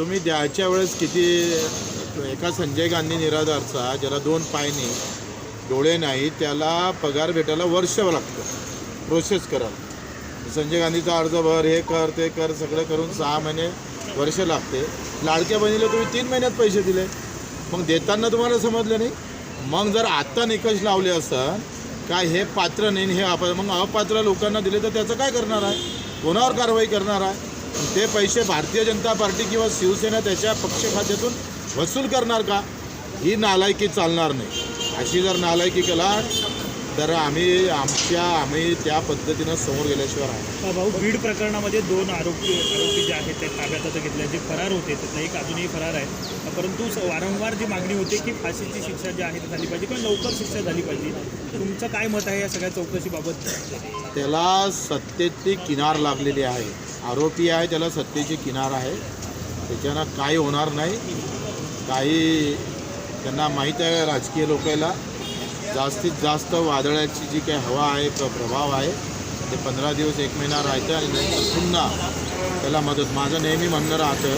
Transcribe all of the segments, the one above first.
तुम्ही द्यायच्या वेळेस किती एका संजय गांधी निराधारचा ज्याला दोन पाय नाही डोळे नाही त्याला पगार भेटायला वर्ष लागतं. प्रोसेस करायला संजय गांधीचा अर्ज भर हे कर ते कर सगळं करून सहा महिने वर्ष लागते. लाडक्या बहिणीला तुम्ही तीन महिन्यात पैसे दिले. मग देताना तुम्हाला समजलं नाही? मग जर आत्ता निकष लावले असतात काय हे पात्र नाही हे आपण मग अपात्र लोकांना दिले तर त्याचं काय करणार आहे? कोणावर कारवाई करणार आहे? ते पैसे भारतीय जनता पार्टी किंवा शिवसेना त्याच्या पक्ष खात्यातून वसूल करणार का? ही नालायकी चालणार नाही. अशी जर नालायकी केला तर आम्ही आमच्या आम्ही त्या पद्धतीनं समोर गेल्याशिवाय राहणार अ, भाऊ बीड प्रकरणामध्ये दोन आरोपी आरोपी जे आहेत ते ताब्यात आता घेतले जे फरार होते त्यातला एक अजूनही फरार आहे परंतु वारंवार जी मागणी होते की फाशीची शिक्षा जी आहे ती झाली पाहिजे किंवा लवकर शिक्षा झाली पाहिजे? तुमचं काय मत आहे या सगळ्या चौकशीबाबत? त्याला सत्तेची किनार लागलेली आहे. आरोपी आहे त्याला सत्तेची किनार आहे. त्याच्यानं काही होणार नाही. काही त्यांना माहीत आहे राजकीय लोकांना जास्तीत जास्त वादळाची जी काही हवा आहे प्र- प्रभाव आहे ते पंधरा दिवस एक महिना राहतं आणि नंतर पुन्हा त्याला मदत. माझं नेहमी म्हणणं राहतं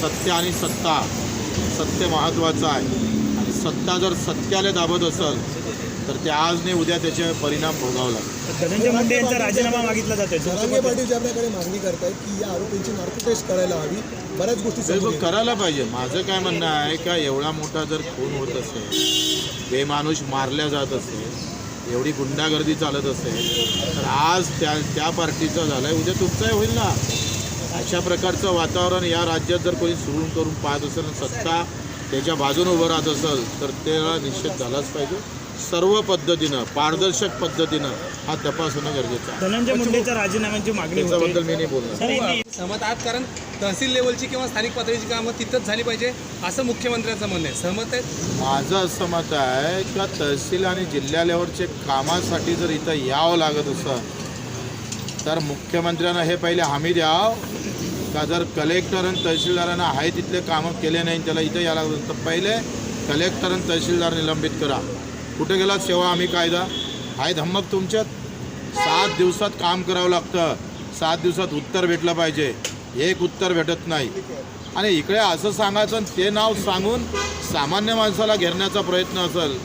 सत्य आणि सत्ता सत्य महत्त्वाचं आहे. आणि सत्ता जर सत्याला दाबत असेल तर ते आज नाही उद्या त्याचे परिणाम भोगावं लागतात धनंजय मुंडे यांचा राजीनामा मागितला मत आहे? पाटील ज्या प्रकारे मागणी करतायत की या आरोपींची नार्को टेस्ट करायला हवी. बऱ्याच गोष्टी करायला पाहिजे. माझं काय म्हणणं आहे का एवढा मोठा जर खून होत असेल बेमानुष मारल्या जात असेल एवढी गुंडागर्दी चालत असेल तर आज त्या त्या पार्टीचा झालाय उद्या तुमचाही होईल ना. अशा प्रकारचं वातावरण या राज्यात जर कोणी सुरू करून पाहत असेल सत्ता त्याच्या बाजूने उभं राहत असेल तर त्याला निश्चित झालाच पाहिजे. सर्व पद्धतीनं पारदर्शक पद्धतीनं हा तपास होणं गरजेचं आहे. धनंजय मुंडेच्या राजीनाम्याची मागणी त्याच्याबद्दल मी नाही बोलणार. सहमत आहात? कारण तहसील लेवलची किंवा स्थानिक पातळीची कामं तिथंच झाली पाहिजे असं मुख्यमंत्र्यांचं म्हणणं आहे. सहमत आहे माझं असं मत आहे का तहसील आणि जिल्हा लेवलचे कामासाठी जर इथं यावं लागत असं तर मुख्यमंत्र्यांना हे पहिले हमी द्याव. का जर कलेक्टर आणि तहसीलदारांना आहे तिथले कामं केले नाही त्याला इथं यावं लागत तर पहिले कलेक्टर आणि तहसीलदार निलंबित करा. कुठे गेला सेवा आम्ही कायदा? आहे धम्मक तुमच्यात. सात दिवसात काम करावं लागतं. सात दिवसात उत्तर भेटलं पाहिजे. एक उत्तर भेटत नाही. आणि इकडे असं सांगायचं आणि ते नाव सांगून सामान्य माणसाला घेरण्याचा प्रयत्न असेल.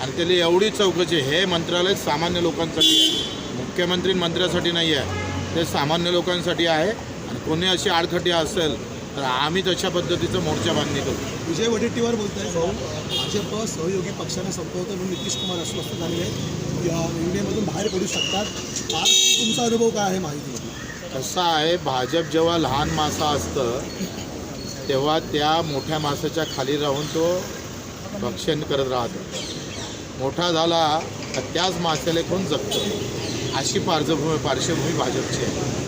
आणि त्याला एवढी चौकशी हे मंत्रालय सामान्य लोकांसाठी आहे. मुख्यमंत्री मंत्र्यासाठी नाही आहे. ते सामान्य लोकांसाठी आहे. आणि कोणी अशी आडखटी असेल तर आम्ही तशा पद्धतीचं मोर्चा बांधणी करू. विजय वडेट्टीवार बोलत आहे भाऊ भाजप सहयोगी पक्षाने संपवतं म्हणून नितीश कुमार अस्वस्थ झालेले आहेत. या बाहेर पडू शकतात. आज तुमचा अनुभव काय आहे माहितीमध्ये? कसं आहे भाजप जेव्हा लहान मासा असतं तेव्हा त्या मोठ्या मासाच्या खाली राहून तो भक्षण करत राहतो. मोठा झाला तर त्याच माशाला कोण जगतं अशी पार्श्वभूमी पार्श्वभूमी भाजपची आहे.